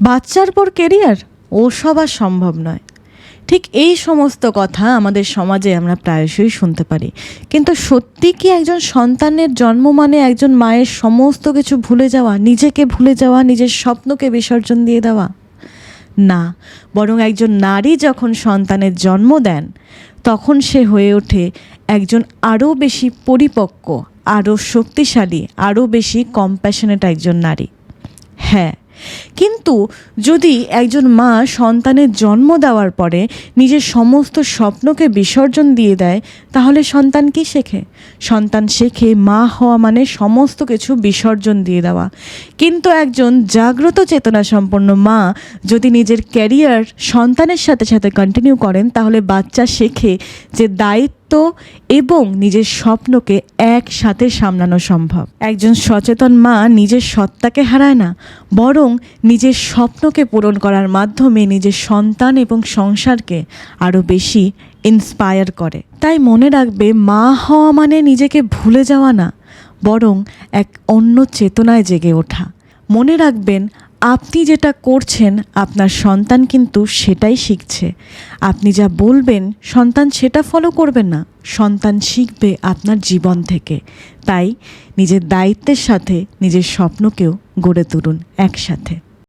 বাচ্চার পর কেরিয়ার ওসব আর সম্ভব নয়। ঠিক এই সমস্ত কথা আমাদের সমাজে আমরা প্রায়শই শুনতে পারি। কিন্তু সত্যি কি একজন সন্তানের জন্ম মানে একজন মায়ের সমস্ত কিছু ভুলে যাওয়া, নিজেকে ভুলে যাওয়া, নিজের স্বপ্নকে বিসর্জন দিয়ে দেওয়া? না, বরং একজন নারী যখন সন্তানের জন্ম দেন, তখন সে হয়ে ওঠে একজন আরও বেশি পরিপক্ক, আরও শক্তিশালী, আরও বেশি কম্প্যাশনেট একজন নারী। হ্যাঁ কিন্তু যদি একজন মা সন্তানের জন্ম দেওয়ার পরে নিজের সমস্ত স্বপ্নকে বিসর্জন দিয়ে দেয়, তাহলে সন্তান কি শেখে? সন্তান শেখে মা হওয়া মানে সমস্ত কিছু বিসর্জন দিয়ে দেওয়া। কিন্তু একজন জাগ্রত চেতনা সম্পন্ন মা যদি নিজের ক্যারিয়ার সন্তানের সাথে সাথে কন্টিনিউ করেন, তাহলে বাচ্চা শেখে যে দায়িত্ব এবং নিজের স্বপ্নকে একসাথে সামলানো সম্ভব। একজন সচেতন মা নিজের সত্তাকে হারায় না, বরং নিজের স্বপ্নকে পূরণ করার মাধ্যমে নিজের সন্তান এবং সংসারকে আরও বেশি ইন্সপায়ার করে। তাই মনে রাখবে, মা হওয়া মানে নিজেকে ভুলে যাওয়া না, বরং এক অন্য চেতনায় জেগে ওঠা। মনে রাখবেন আপনি যেটা করছেন, আপনার সন্তান কিন্তু সেটাই শিখছে। আপনি যা বলবেন, সন্তান সেটা ফলো করবে না। সন্তান শিখবে আপনার জীবন থেকে। তাই নিজের দায়িত্বের সাথে নিজের স্বপ্নকেও গড়ে তুলুন একসাথে।